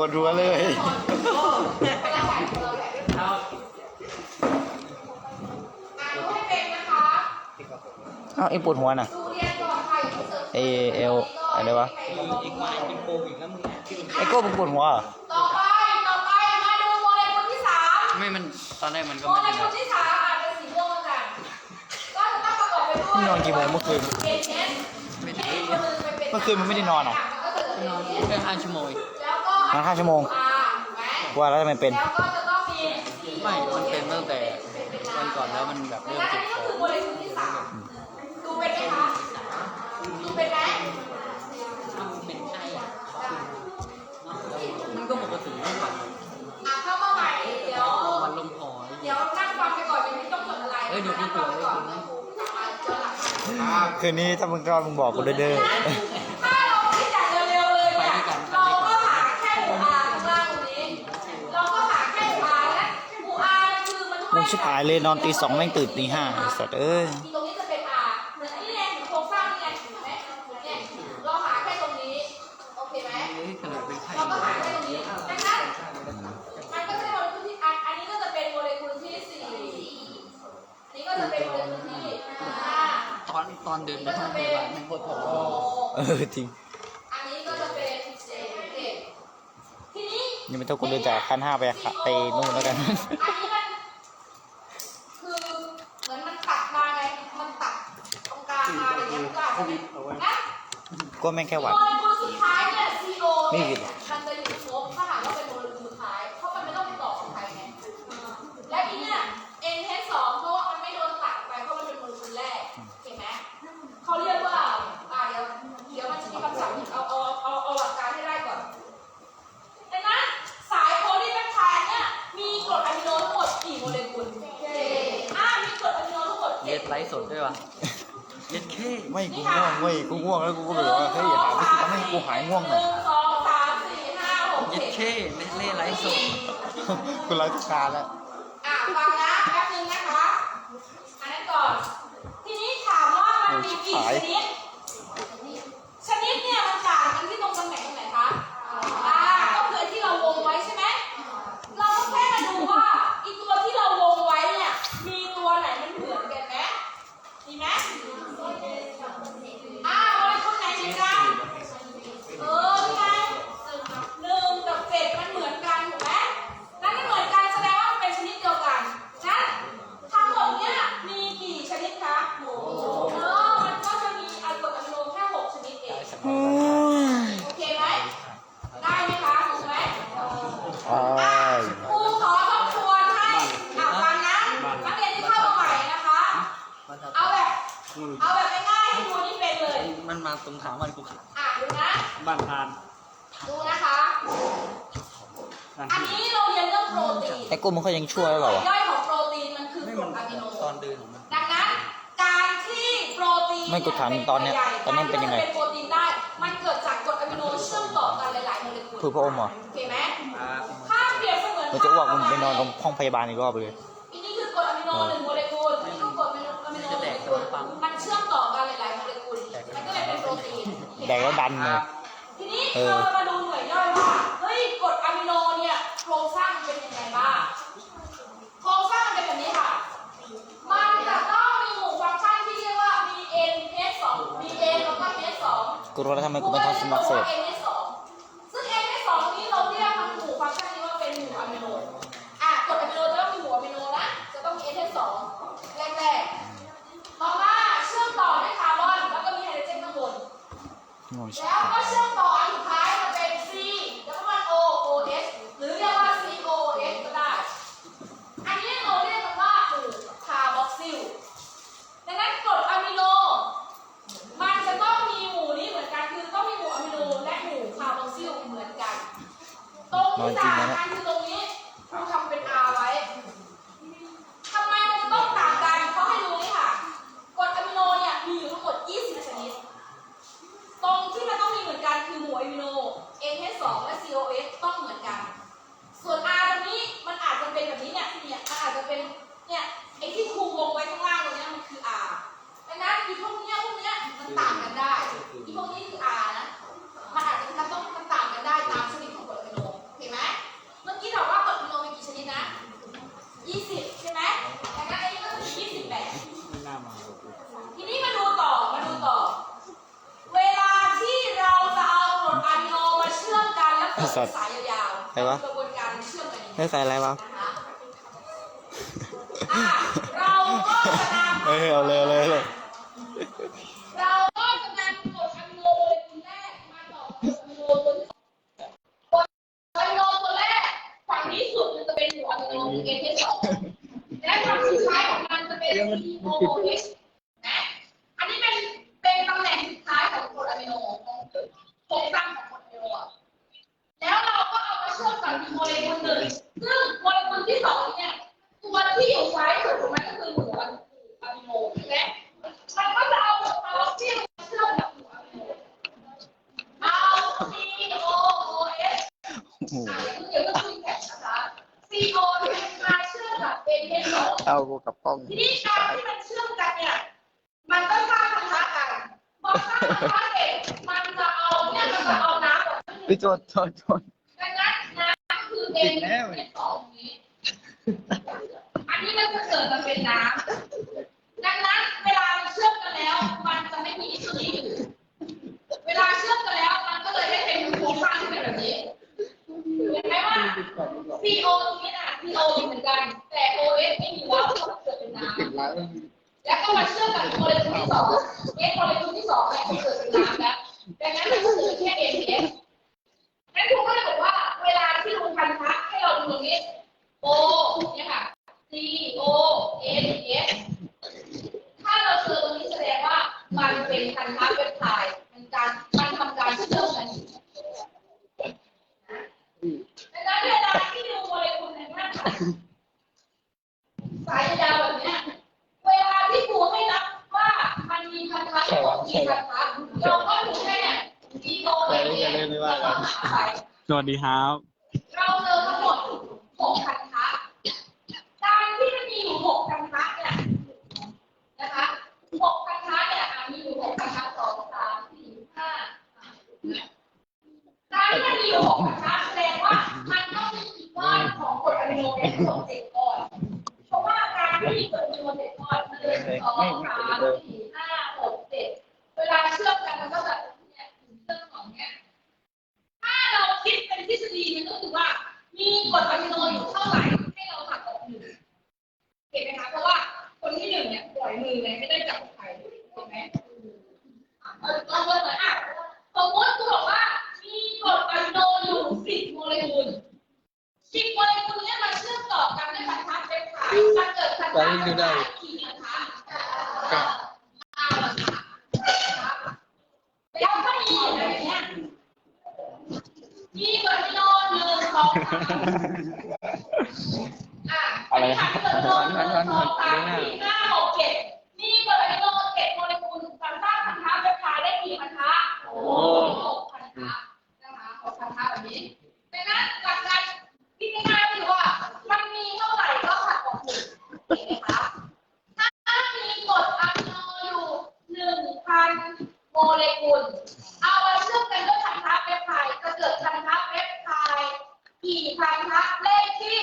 ปวดหัวเลยคนละแผงคนละแผงเอาอ่านให้เป็นนะคะเอ้าไอ้ปวดหัวน่ะดูเรียนก่อนค่ะอย่าเพิ่งเสิร์ฟเอเอลอะไรวะอีกหน่อยเป็นโควิดแล้วมึงไอ้โก้มึงปวดหัวเหรอต่อไป ต่อไป มาดูโมเลกุลที่สามไม่มันตอนแรกมันก็โมไม่เลได้กุลที่สามอ่านเป็นสีม่วงกันก็จะต้องประกอบไปด้วยมึงนอนกี่โมงเมื่อคืน เอเนสไม่ได้อีกคนหนึ่งไปเป็นเมื่อคืนมันไม่ได้นอนเหรอมันก็จะเป็นนอนเอเนสแค่ห้าชั่วโมง แล้วก็นอนห้าชั่วโมงอ่าถูกไหมว่าแล้วทำไมเป็น แล้วก็จะต้องมีไม่ มันเป็นตั้งแต่วันก่อนแล้วมันแบบดัเริ่งมนั้นอัเจ็นบนี้คก็อคือโมเลกุลที่สามดูเป็นไหมคะดูเป็นไหมมันเป็นไข้อะมันก็ปกติไม่ฝันอะเข้ามาใหม่เดี๋ยวมันลมพอเดี๋ยวนั่งฟังไปก่อนยังไม่ต้องจดอะไรเอ้ยเดี๋ยวพี่นั่งฟังไปก่อนเดี๋ยวกลับมาเจอหลังคืนนี้ถ้ามึงรอดมึงบอกกูเด้อ คือมันมึงชิบหายเลยนอนตีสองแม่งตื่นตีห้าไอ้สัตว์เอ้ยตรงนี้จะเป็นอาเหมือนอันนี้ไงโครงสร้างนี่ไงเห็นไหมเนี่ยเราหาแค่ตรงนี้ โอเคไหมเฮ้ยขนาดเป็นไข้เราก็หาแค่ตรงนี้ดังนั้นมันก็จะเป็นโมเลกุลที่อันอันนี้ก็จะเป็นโมเลกุลที่สี่อันนี้ก็จะเป็นโมเลกุลที่ห้าตอนตอนเดินไปห้องพยาบาลมันปวดท้องโอ้เออจริงอันนี้ก็จะเป็นเศษเด็กทีนี้นี่ไม่ต้องกูเดินจากขั้นห้าไปขะไปนู่นแล้วกัน อันนี้มันคือเหมือนมันตัดมาไง มันตัดตรงกลาง มาอะไรเงี้ยมันก็อาจจะเป็นนะก็แม่งแค่หวัดโมเลกุลสุดท้ายเนี่ย CO นี่เนี่ยคือมันจะอยู่ครบถ้าหากว่าเป็นโมเลกุลสุดท้าย เพราะมันไม่ต้องไปต่อของใครไงและทีเนี้ย NH2 เพราะว่ามันไม่โดนตัดไปเพราะมันเป็นโมเลกุลแรกเห็นไหมเขาเรียกว่าอ่าเดี๋ยวเดี๋ยวมันจะมีคำศัพท์อีกเอาเอาเอาเอาหลักการให้ได้ก่อนดังนั้นสายโพลีแปปไทด์เนี่ยมีกรดอะมิโนทั้งหมดกี่โมเลกุลอ่ามีกรดอะมิโนทั้งหมดเย็ดไลฟ์สดด้วยวะ เย็ดเข้ไม่กูง่วงเว้ยกูง่วงแล้วกูก็แบบว่าเฮ้ยอย่าหาวิธีทำให้กูหายง่วงหน่อยหนึ่งสองสามสี่ห้าหกเย็ดเจ็ดเข้เล่นเล่นไลฟ์สดกูไลฟ์ทุกการแล้วอะฟังนะแป๊บนึงนะคะอันนั้นก่อน ทีนี้ถามว่ามันมีกี่ชนิดชนิดเนี่ยมันต่างกันที่ตรงตำแหน่งตรงไหนคะ อ่า ก็คือที่เราวงไว้ใช่ไหม เราแค่มาดูว่าอีตัวที่เราวงไว้เนี่ย มีตัวไหนมันเหมือนกันไหมมีไหมอ่าโมเลกุลไหนเหมือนกัน เออนี่ไงหนึ่งกับเจ็ดมันเหมือนกันถูกไหมนั่นไม่เหมือนกันแสดงว่ามันเป็นชนิดเดียวกันนั้นทั้งหมดเนี่ยมีกี่ชนิดคะเออมันก็จะมีอะกรดอะมิโนแค่หกชนิดเอง โอเคไหม ได้ไหมคะถูกไหม อ้าย ครูขอทบทวนให้อะฟังนะนักเรียนที่เข้ามาใหม่นะคะ เอาแบบ เอาแบบง่ายๆให้ดูนี่เป็นเลย มันมาตรงถามวันกูขาด อะดูนะ บ้านทาน ดูนะคะ นั่น อัน ที่ นี้เราเรียนเรื่องโปร ตีนไอ้กูมันก็ยังชั่วแล้วเหรอวะย่อยของโปรตีนมันคือกไม่รมัดนอะมิโนตอนเดินของมันดังนั้น การที่โปรตีนไม่กูถามตอนเนี้ยตอนนี้เป็นยังไงการที่มัเป็นโปรตีนได้ มันเกิดจากกรดอะมิโนเชื่อมต่อกันหลายๆโมเลกุลคือพระอมเหรอโอเคไหมอ่าถ้าเปรียบเสมือนมันจะอ้วกมึงไปนอนตรงห้องพยาบาลอีกรอบเลยอันนี้คือกรดอะมิโนหนึ่งโมเลกุลอันนี้ก็กรดอะมิโนหนึ่งโมเลกุลมันเชื่อมต่อกันหลายๆโมเลกุลมันก็เลยเป็นโปรตีนแดกแล้วดันเลยทีนี้เออเราจะมาดูหน่วยย่อยว่า เฮ้ยกรดอะมิโนเนี่ยโครงสร้างมันเป็นยังไงบ้าง โครงสร้างมันเป็นแบบนี้ค่ะ มันจะต้องมีหมู่ฟังก์ชันที่เรียกว่า BN H2 BN แล้วก็ H2 กูรู้แล้วทำไมกูเป็นทอสมักเสพ NH2 ซึ่ง NH2 นี้เราเรียกมันหมู่ฟังก์ชันนี้ว่าเป็นหมู่อะมิโน อะกรดอะมิโนจะต้องมีหมู่อะมิโนนะ จะต้องมี NH2 แรกๆ ต่อมาเชื่อมต่อด้วยคาร์บอน แล้วก็มีไฮโดรเจนข้างบน ง่วงชิบ แล้ว หาย ก็เชื่อมต่ออันสุดท้ายมันเป็น C แล้วก็มัน O O H หรือเรียกว่า C O H ก็ได้ อันนี้เราเรียกกันว่าหมู่คาร์บอกซิล ดังนั้นกรดอะมิโน มันจะต้องมีหมู่นี้เหมือนกัน คือต้องมีหมู่อะมิโนและหมู่คาร์บอกซิลเหมือนกัน ตรงที่ต่างกันคือตรงนี้ครูทำเป็น R ไว้ ทำไมมันจะต้องต่างกันเขาให้ดูนี่ค่ะ กรดอะมิโนเนี่ยมีอยู่ทั้งหมด 20 ชนิด ตรงที่มันต้องมีเหมือนกันคือหมู่อะมิโน NH2 และ COH ต้องเหมือนกัน ส่วน R ตรงนี้มันอาจจะเป็นแบบนี้เนี่ยเนี่ยมันอาจจะเป็นเนี่ย สัตว์สายยาวใครวะกระบวนการเชื่อมกันอย่างนี้ได้ใส่อะไรวะนะคะอะเราก็จะนำเฮ้ยเอาเลยเอาเลยเอาเลยเราก็จะนำกรดอะมิโนโมเลกุลแรกมาต่อกรดอะมิโนตัวที่สองกรดอะมิโนตัวแรกฝั่งนี้สุดมันจะเป็นหัวอะมิโนเอที่สองและฝั่งสุดท้ายของมันจะเป็น COOH นะอันนี้เป็นเป็นตำแหน่งสุดท้ายของกรดอะมิโนของโครงสร้างของกรดอะมิโนอะแล้วเราก็เอามาเชื่อมกับอีกโมเลกุลหนึ่งซึ่งโมเลกุลที่สองเนี่ยตัวที่อยู่ซ้ายสุดของมันก็คือหัวอะมิโนใช่ไหม มันก็จะเอาเอาที่มาเชื่อมกับหัวเอา C O O S โอ้โห อะเดี๋ยวก็คุยกันนะคะ C O เนี่ยมาเชื่อมกับ N H สอง เอา กูกับกล้องทีนี้การที่มันเชื่อมกันเนี่ย มันก็สร้างพันธะกันพอสร้างพันธะเสร็จมันจะเอาเนี่ยมันจะเอาน้ำออกมาพี่โจดโจดโจดดังนั้นน้ำคือ N H สองนี้ อันนี้มันจะเกิดมาเป็นน้ำดังนั้นเวลามันเชื่อมกันแล้ว มันจะไม่มีอิสุลินอยู่เวลาเชื่อมกันแล้ว มันก็เลยได้เป็นโครงสร้างที่เป็นแบบนี้เห็นไหมว่า CO ตรงนี้น่ะ CO เหมือนกัน แล้วก็มาเชื่อมกับโมเลกุลที่สอง S โมเลกุลที่สองเนี่ยเกิดเป็นน้ำแล้วดังนั้นมันก็เหลือแค่ ATS งั้นครูก็เลยบอกว่า เวลาที่ลุงพันธะให้เราดูตรงนี้ O เนี่ยค่ะ C O N S ถ้าเราเจอตรงนี้แสดงว่ามันเป็นพันธะเปปไทด์มันการมันทำการเชื่อมกันอยู่ดังนั้นเวลาที่ดูโมเลกุลในหน้าค่ะสายยาวลาที่ครูให้นับว่ามันมีพัน ธะทั้งหมดกี่พันธะเราก็ดูแค่ E O N S แล้วก็หาไปสวัสดีครับ เราเจอทั้งหมดหกพันธะการที่มันมีอยู่หกพันธะเนี่ยนะคะหกพันธะเนี่ยอะมีอยู่หกพันธะสองสามสี่ห้าการที่มันมีอยู่หกพันธะแสดงว่ามันต้องมีอีกก้อนของกรดอะมิโนเป็นสองเจ็ดก้อน เพราะว่าการที่มีกรดอะมิโนเจ็ดก้อนมันเลยสองสามสี่ห้าหกเจ็ดเวลาเชื่อมกันมันก็แบบเนี่ยเชื่อมสองเนี่ย ถ้าเราคิดเป็นทฤษฎีมันก็คือว่า มี กรดอะมิโนอยู่เท่าไหร่ให้เราหักออกหนึ่งเห็นไหมคะเพราะว่าคนที่หนึ่งเนี่ยปล่อยมือไงไม่ได้จับใครเห็นไหมอะเออเราเหมือนอะสมมติคุณบอกว่ามีกรดอะมิโนอยู่สิบโมเลกุลสิบโมเลกุลเนี่ยมันเชื่อมต่อกันด้วยพันธะเปปไทด์มันเกิดพันธะเปปไทด์กี่พันะเก้าพันธะแล้วถ้ามีอย่างเงี้ยยี่กดมิโน องสามอะอะไรนนี้ค่ะกดมิโนหนึ่งสองสามสี่ห้าหกเจ็ดนี่กดมิโนเจ็ดโมเลกุลสามารถพันธะเปปไทด์ได้กี่พันธะโอ้หกพันธะนะคะหกพันธะแบบนี้ดังนั้นหลักการคิดง่ายๆก็คือว่า มันมีเท่าไหร่ก็หักออกหนึ่งเห็นไหมคะถ้ามีกรดอะมิโนอยู่หนึ่งพันโมเลกุล เอามาเชื่อมกันด้วยพันธะเปปไทด์จะเกิดพันธะเปปไทด์กี่พันธะเลขที่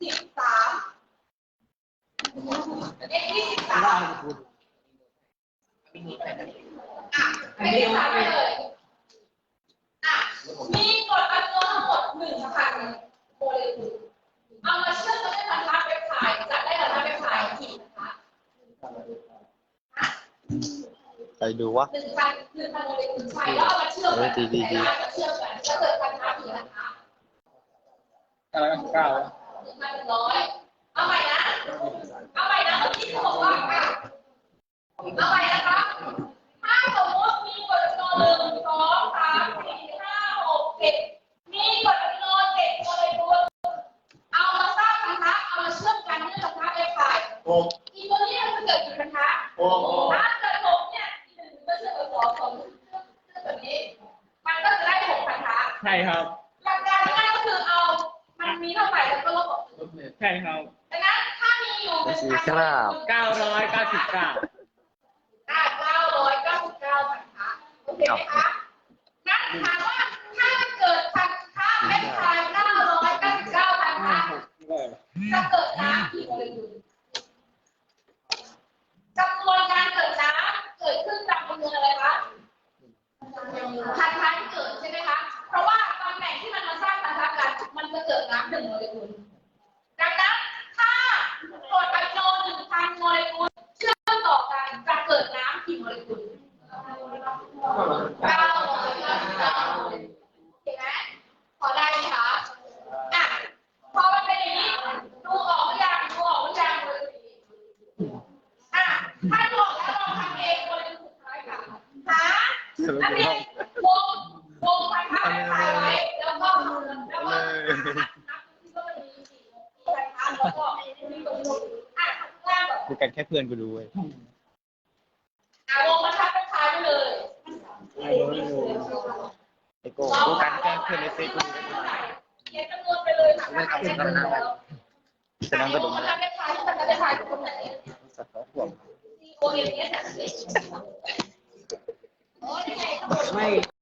สิบสาม เลขที่สิบสามอะเลขที่สามไปเลยอะมีกรดอะมิโนทั้งหมดหนึ่งพันโมเลกุลเอามาเชื่อมกันด้วยพันธะเปปไทด์จะได้พันธะเปปไทด์กี่พันธะอะไปดูวะหนึ่งพันหนึ่งพันโมเลกุลใช่แล้วเอามาเชื่อมกันเออดีดีดีเอามาเชื่อมกันจะเกิดพันธะกี่พันธะอะไรเก้าหนึ่งพันหนึ่งร้อย เอาไปนะ เอาไปนะที่ผมบอกค่ะเอาไปนะครับ อยเก้าสิบเก้า อ่าเก้าร้อยเก้าสิบเก้าพันธะโอเคไหมคะงั้นถามว่าถ้าเกิดพันธะเป็นพายเก้าร้อยเก้าสิบเก้าพันธะจะเกิดน้ำกี่โมเลกุลจำนวนการเกิดน้ำเกิดขึ้นจากจำนวนอะไรคะพันธะที่เกิดใช่ไหมคะ เพราะว่าตำแหน่งที่มันมา ถ้าบอกแล้วลองทำเองคนเป็นสุดท้ายค่ะหาสรุปนักเป็นเรียห้นองวงวงพันผ้าถ่ายไว้แล้วก็แล้วก็นับที่ก็มันมีสี่พันผ้าแล้วก็มีตรงนู้นอะข้างล่างก่อนดูกันแค่เพื่อนกูรู้เว้ยอะวงบรรทัดเป็นท้ายไปเลยไอโก้ดูกันแค่เพื่อนในเฟซกูรู้เขียนจำนวนไปเลยค่ะไม่ทำกันนะฉะนั้นก็วดูงบรไม่รได้ทั โอ